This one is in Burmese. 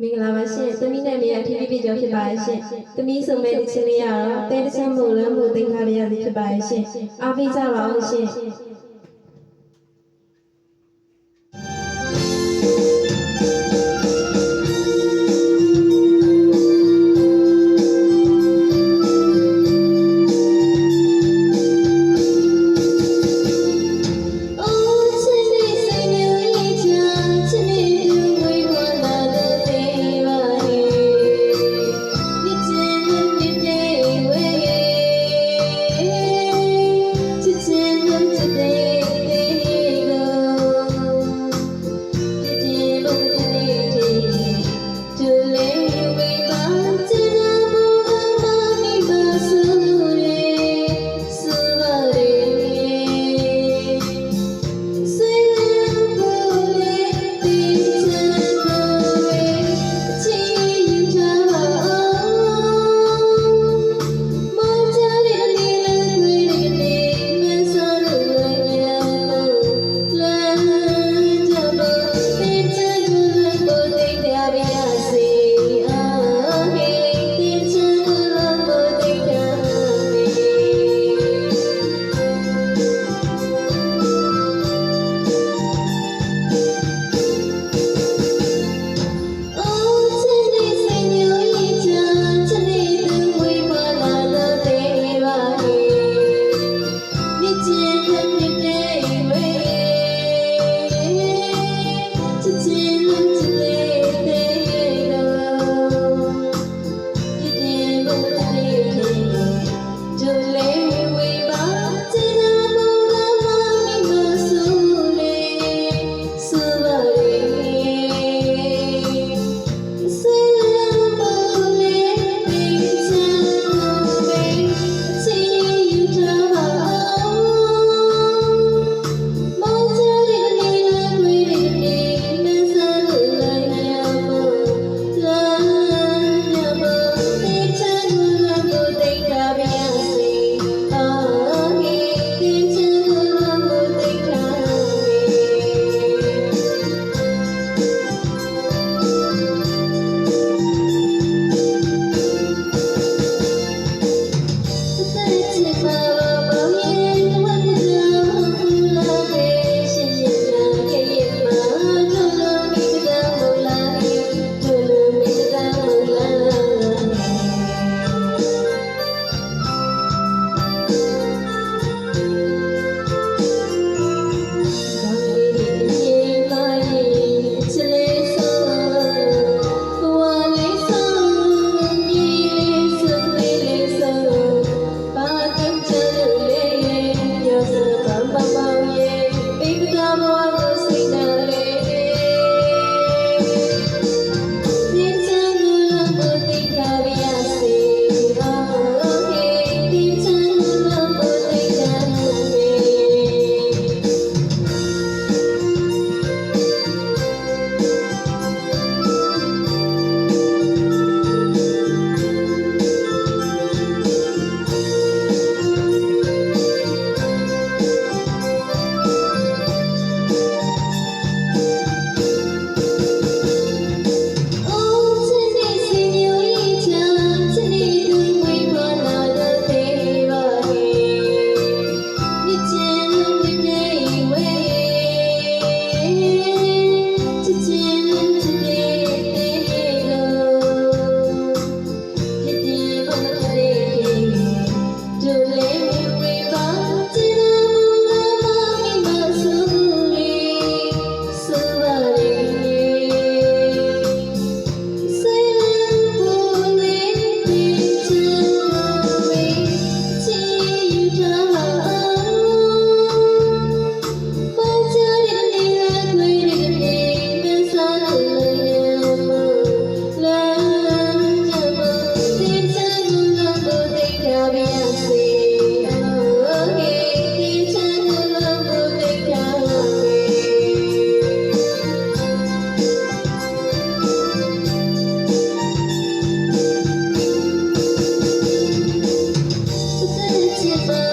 မင်္ဂလာပါရှင်သမီးနဲ့မယား TV ပြကြောဖြစ်ပါရဲ့ရှင်သမီးဆိုမဲ့တချင်းလေးရတော့တဲတချမ်းမို့လမ်းမို့တင်ခါရရသည်ဖြစ်ပါရဲ့ရှင်အားပေးကြပါဦးရှင် Lucifer